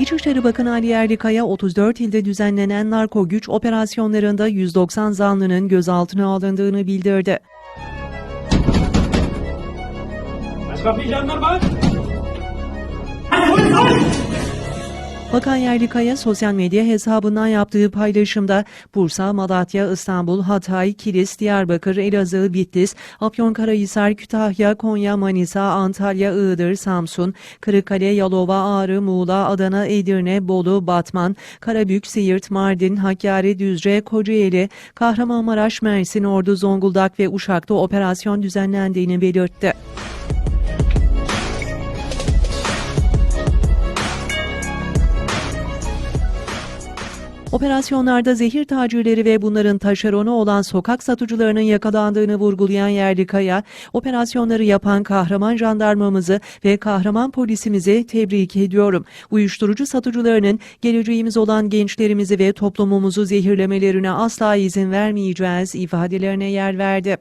İçişleri Bakanı Ali Yerlikaya 34 ilde düzenlenen narko güç operasyonlarında 190 zanlının gözaltına alındığını bildirdi. Aç kapıyı jandarma. Bakan Yerlikaya sosyal medya hesabından yaptığı paylaşımda Bursa, Malatya, İstanbul, Hatay, Kilis, Diyarbakır, Elazığ, Bitlis, Afyonkarahisar, Kütahya, Konya, Manisa, Antalya, Iğdır, Samsun, Kırıkkale, Yalova, Ağrı, Muğla, Adana, Edirne, Bolu, Batman, Karabük, Siirt, Mardin, Hakkari, Düzce, Kocaeli, Kahramanmaraş, Mersin, Ordu, Zonguldak ve Uşak'ta operasyon düzenlendiğini belirtti. Operasyonlarda zehir tacirleri ve bunların taşeronu olan sokak satıcılarının yakalandığını vurgulayan Yerlikaya, operasyonları yapan kahraman jandarmamızı ve kahraman polisimizi tebrik ediyorum. Uyuşturucu satıcılarının geleceğimiz olan gençlerimizi ve toplumumuzu zehirlemelerine asla izin vermeyeceğiz ifadelerine yer verdi.